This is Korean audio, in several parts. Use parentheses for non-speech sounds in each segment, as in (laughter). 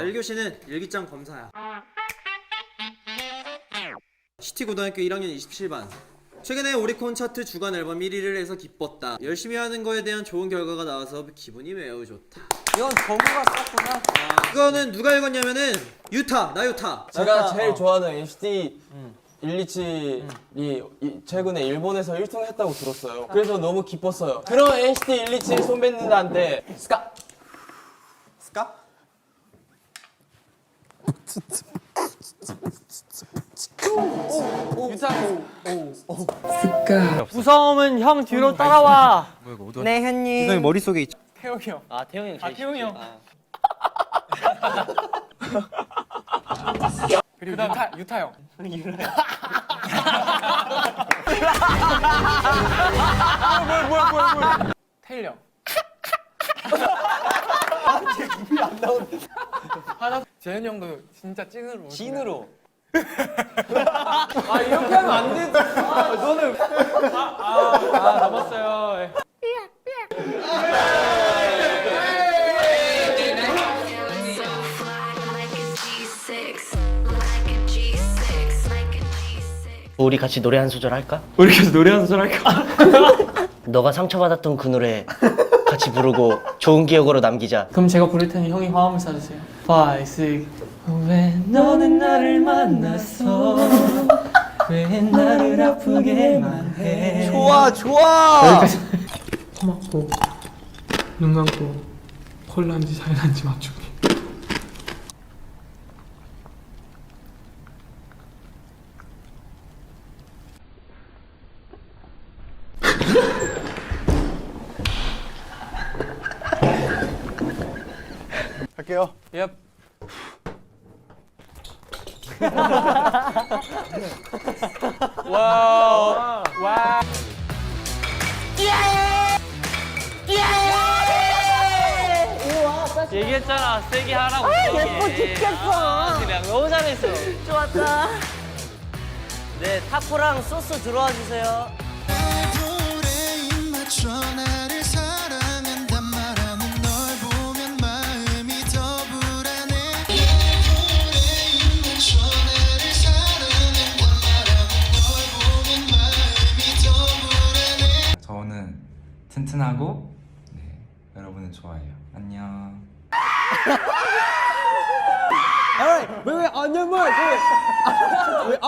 자, 1교시는 일기장 검사야. 시티 고등학교 1학년 27반. 최근에 오리콘 차트 주간 앨범 1위를 해서 기뻤다. 열심히 하는 거에 대한 좋은 결과가 나와서 기분이 매우 좋다. 이건 정우가 썼구나. 이거는 누가 읽었냐면은 유타, 나 유타. 제가. 제일 어. 좋아하는 NCT 127이 이- 최근에 일본에서 1등 했다고 들었어요. 그래서 너무 기뻤어요. 그런 NCT 127 선배님들한테 스카 스카? 무서움은 형 뒤로 따라와. 네 현님. 머릿속에 있 태용이 형. 아 태용이 형 아 태용이 형. 하나 재현 형도 진짜 찐으로. 찐으로. (laughs) 아 이렇게 하면 안 되지. 아, 너는 아아 남았어요. Like a G6, like a G6, like a G6. 우리 같이 노래 한 소절 할까? 우리 계속 노래 한 소절 할까? (laughs) 너가 상처받았던 그 노래 같이 부르고 좋은 기억으로 남기자 그럼 제가 부를 테니 형이 화음을 쏴주세요. 5, 6. 왜 너는 나를 만났어? 왜 나를 아프게만 해? 좋아 좋아. 여기까지. (laughs) 코 막고 눈 감고 콜라인지 자연한지 맞추기. 할게요. 얍. 와우. 와. 얘기했잖아. 세게 하라고. 아 예뻐 죽겠어. 그냥 너무 잘했어. 좋았다. 네 타코랑 소스 들어와 주세요 튼튼하고 네, 여러분은 좋아해요. 안녕. 왜왜 안녕말 왜?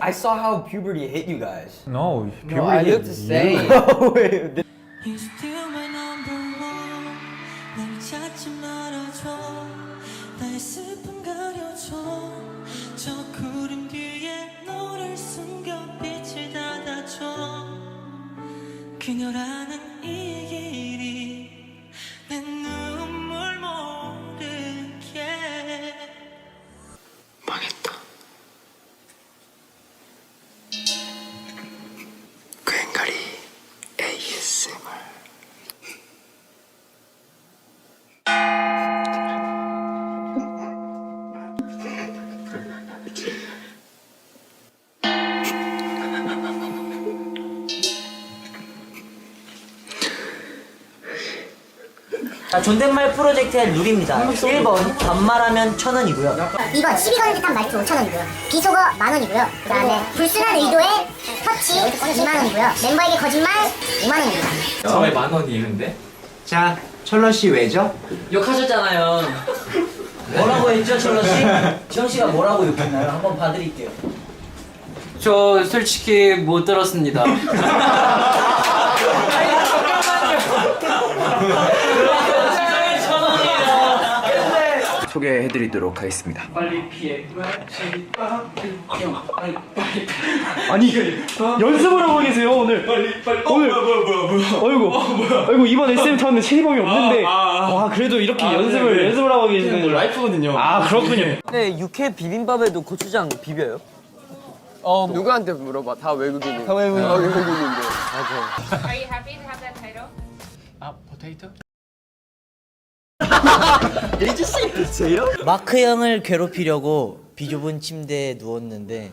I saw how puberty hit you guys. No, No, I look the same. 그녀라 자, 존댓말 프로젝트의 룰입니다 1번 반말하면 1000원이고요 2번 시비 거는 듯한 말투 5,000원이고요. 비속어 만원이고요. 그 다음에 불순한 의도의 터치 2만원이고요. 멤버에게 거짓말 5만원입니다. 처음에 만 원이에요, 근데? 자, 철러 씨 왜죠? 욕하셨잖아요 뭐라고 했죠 철러 씨? (laughs) 지영 씨가 뭐라고 욕했나요? 한번 봐드릴게요 저 솔직히 못 들었습니다. (laughs) 소개해드리도록 하겠습니다. 빨리 피해. 연습을 하고 계세요 오늘. 빨리 빨리. 오늘 뭐야 뭐야 뭐야. 어이구. 어이구 이번 SM 타운은 체리범이 없는데. 와 그래도 이렇게 연습을 연습을 하고 계시는 라이프거든요. 아 그렇군요. 근데 육회 비빔밥에도 고추장 비벼요? 어 누구한테 물어봐. 다 외국인이. 다 외국인. 어, 외국인인데. 아 포테이토? 마크 형을 괴롭히려고 비좁은 침대에 누웠는데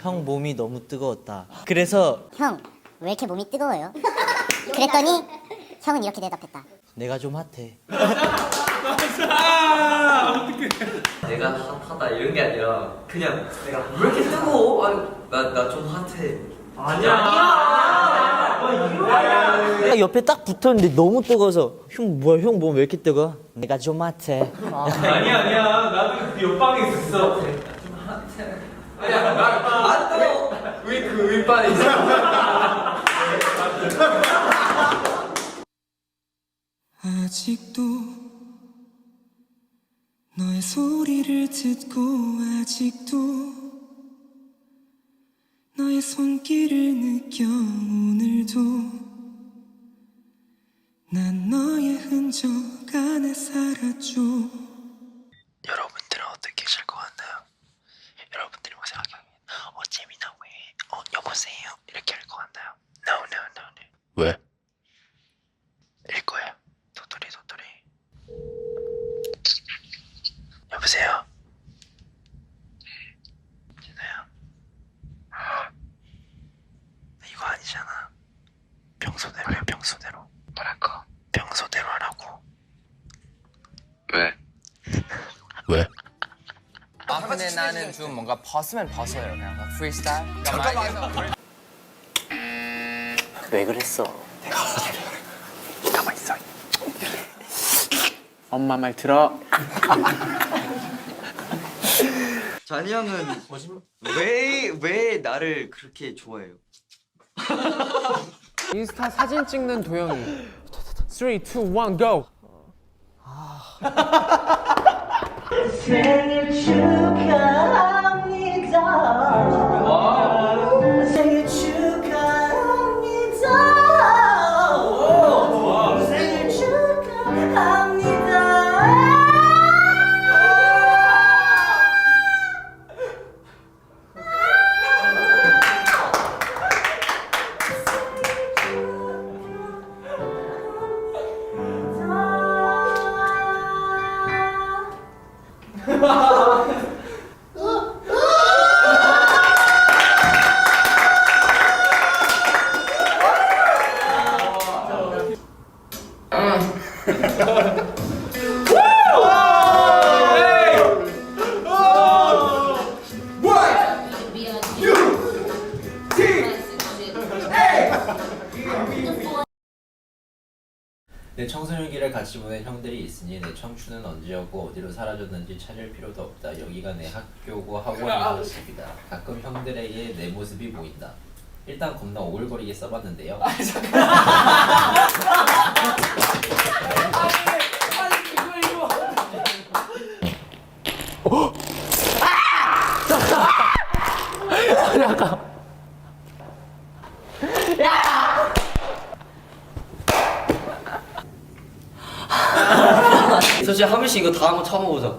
형 몸이 너무 뜨거웠다. 그래서 형, 왜 이렇게 몸이 뜨거워요? 그랬더니 형은 이렇게 대답했다. 내가 좀 핫해. 내가 핫하다 이런 게 아니라 그냥 내가 왜 이렇게 뜨거워? 나나 좀 핫해. 딱 옆에 딱 붙었는데 너무 뜨거워서 형 뭐야 형 몸 왜 이렇게 뜨거? 내가 좀 핫해. 아니야 아니야 나도 그 옆방에 있었어 왜그 윗반에 있어? 아직도 너의 소리를 듣고 아직도 너의 손길을 느껴 오늘도 난 너의 흔적 안에 살았죠 여러분들은 어떻게 계실 것 같나요? 여러분들이 막 생각하기엔 어 재민아 왜? 어 여보세요? 이렇게 할 것 같나요? No no no no 왜? 일 거예요. 도토리 도토리. 여보세요. 진아야. 이거 아니잖아. 평소대로. 뭐랄까? 평소대로 하라고. 왜? (laughs) 왜? 아 근데 나는 좀 뭔가 벗으면 벗어요. 그냥 막 프리스타일. 잠깐만. 왜 그랬어? (laughs) 가만 있어. (laughs) 엄마 말 들어. 잔이 형은 왜 왜 나를 그렇게 좋아해요? 인스타 사진 찍는 도영이. 3, 2, 1, go. (laughs) 내 청소년기를 같이 보낸 형들이 있으니 내 청춘은 언제였고 어디로 사라졌는지 찾을 필요도 없다. 여기가 내 학교고 학원인 것입니다. 가끔 형들에게 내 모습이 보인다. 일단 겁나 오글거리게 써봤는데요. (laughs) 솔직히 한 번씩 이거 다 한번 참아보자.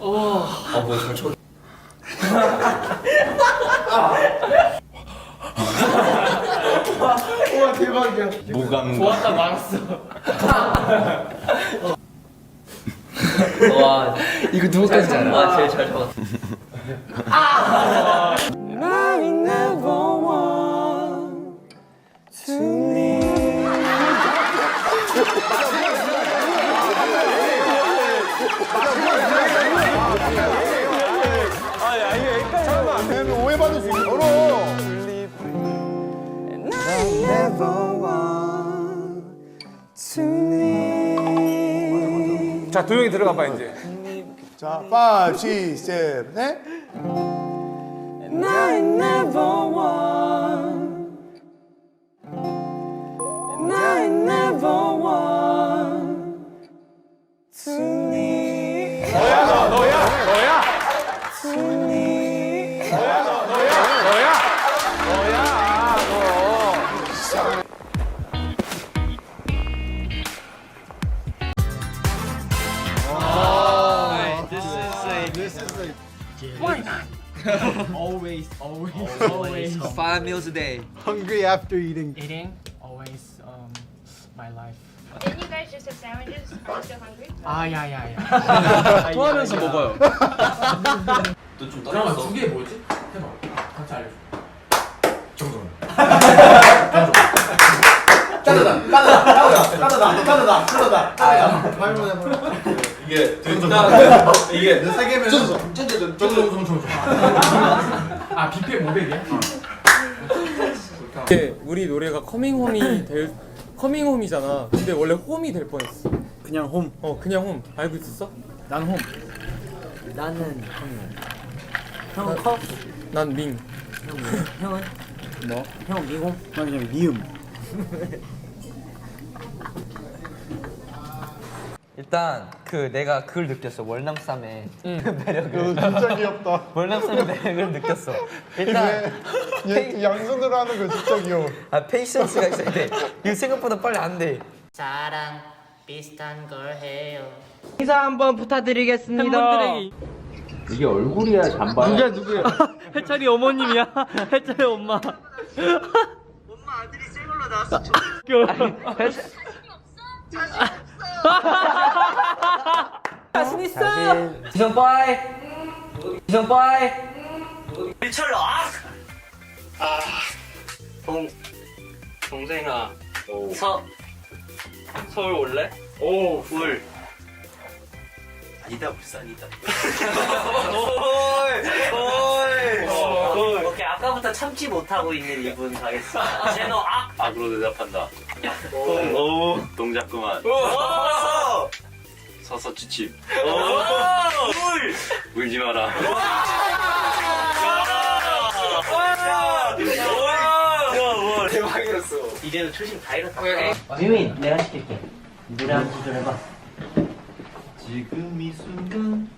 아 뭐야 잘 쳐. (laughs) 좋았다 말았어. 와 이거 누구까지 알아? 와 제일 잘 잡았어. (laughs) 자 도영이 들어가 봐 이제. 자, 5, 6, 7, 8. Five meals a day. Hungry after eating. Eating always um my life. Didn't you guys just have sandwiches? Are you still hungry? 아 야 야 야. 토하면서 먹어요. 너좀 떨렸어. 두개 뭐지? 해봐. 같이 알려줘. 이게 세 개면 아 뷔페 500이야? 이게 우리 노래가 커밍홈이 될 커밍홈이잖아. 근데 원래 홈이 될 뻔했어. 그냥 홈. 어 그냥 홈 알고 있었어? 난 홈. 나는 형은 커? 난 밍. 형은? 뭐? 형 미공? 난 그냥 미음. (laughs) 일단 그 내가 그걸 느꼈어 월남쌈의 그 (laughs) 매력을. 진짜 귀엽다. (laughs) 월남쌈의 매력을 느꼈어. 일단 얘 양손으로 하는 거 진짜 귀여워. 아 페이션스가 있어야 돼. 이거 생각보다 빨리 안 돼. 사랑 비슷한 걸 해요 인사 한번 부탁드리겠습니다. 이게 얼굴이야 잠바야? 누구야 누구야? (laughs) 해찬이 어머님이야. 해찬이 엄마. 자신 있어 이성 빠이 이성 빠이 철로 아. 동 동생아. 서 서울 올래? 오 울. 아니다 울산이다. (laughs) 올. 오케이 아까부터 참지 못하고 있는 이분 가겠습니다. 제노 악. 악으로 대답한다. 오. 동작 그만. 서서 지침. 울. 울지 마라. 대박이었어. 이제는 초심 다 잃었다. 유민, 내가 시킬게. 노래 한 소절 해봐. 지금 이 순간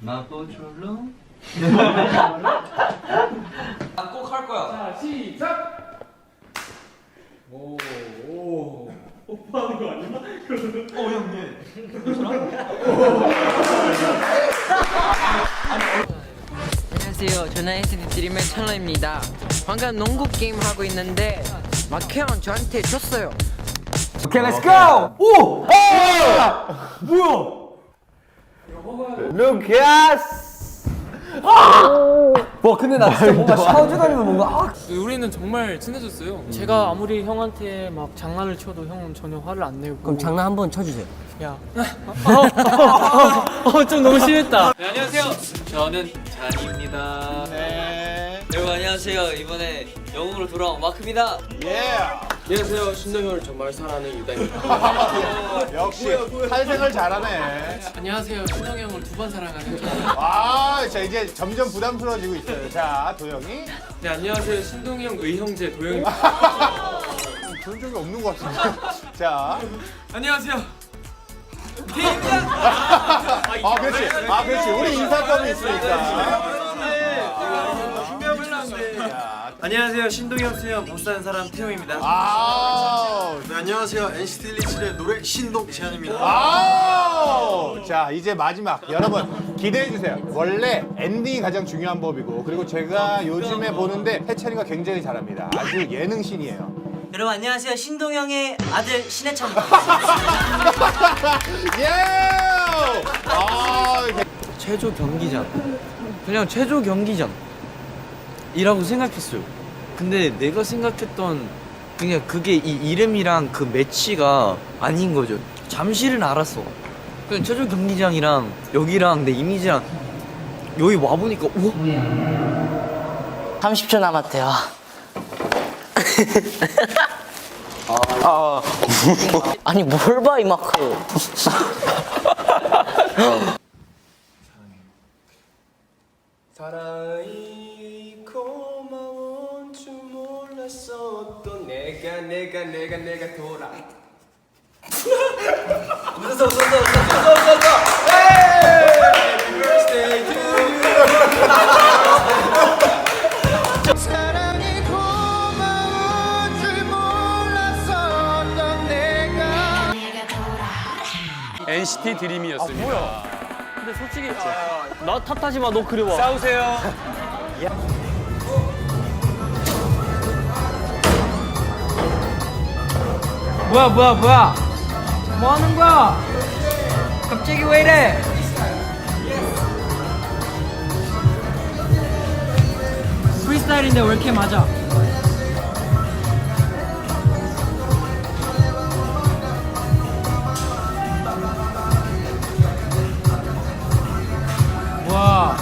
마포졸로 (laughs) 꼭 할 거야. 자 시작. 안녕하세요. 저는 NCT 드림의 철러입니다. 방금 농구 게임 하고 있는데 마케형 저한테 줬어요. 오케이 렛츠 고. 오! 아! 뭐야? 루카스. 와 근데 나 진짜 뭔가 샤워주 다니면 뭔가 아 우리는 정말 친해졌어요. 제가 아무리 형한테 막 장난을 쳐도 형은 전혀 화를 안 내고. 그럼 장난 한 번 쳐주세요 야. 어, 좀 너무 심했다. 네, 안녕하세요. 저는 잔입니다. 여러분 안녕하세요. 이번에 영웅으로 돌아온 마크입니다. 안녕하세요. 신동현을 정말 사랑하는 유다입니다. (laughs) 역시 탈생을 잘하네. 안녕하세요. 신동이 형을 두 번 사랑하는 저. 아, 자 이제 점점 부담스러워지고 있어요. 자, 도영이 네, 안녕하세요. 신동이 형 의형제 도영입니다. 그런 적이 없는 것 같은데. (laughs) 자, 안녕하세요. 아, 그렇지, 아, 그렇지. 우리 인사법이 있으니까. 안녕하세요 신동엽 수영 못 사는 사람 태용입니다. 아, 네, 안녕하세요 NCT 127의 노래 신동 재현입니다. 아, 자 이제 마지막 여러분 기대해 주세요. 원래 엔딩이 가장 중요한 법이고 그리고 제가 요즘에 보는데 해찬이가 굉장히 잘합니다. 아주 예능신이에요. 여러분 안녕하세요 신동영의 아들 신해찬입니다 (laughs) 예! 아, 최저 경기장. 그냥 최저 경기장. 이라고 생각했어요. 근데 내가 생각했던 그냥 그게 이 이름이랑 그 매치가 아닌 거죠. 잠실은 알았어. 그냥 최저 경기장이랑 여기랑 내 이미지랑 여기 와 보니까 우와. 30초 남았대요 (laughs) (laughs) 아 니 뭘 봐 이 마크 사랑이 줄 몰랐어 또 내가 내가 내가 내가 돌아 웃었어 웃었어 웃었어 웃었어 웃었어 Happy birthday to you 사랑이 고마운 줄 몰랐었던 내가 NCT 드림이었습니다. 근데 솔직히 나 탓하지 마. 너 그리워. 싸우세요. (laughs) 뭐야 뭐야 뭐야? 뭐 하는 거야? 갑자기 왜 이래? 프리스타일인데 왜 이렇게 맞아? 와.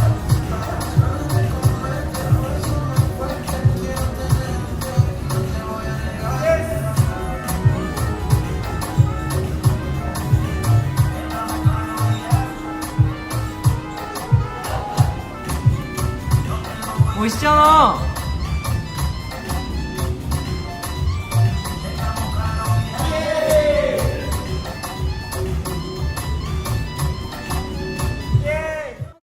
멋있잖아.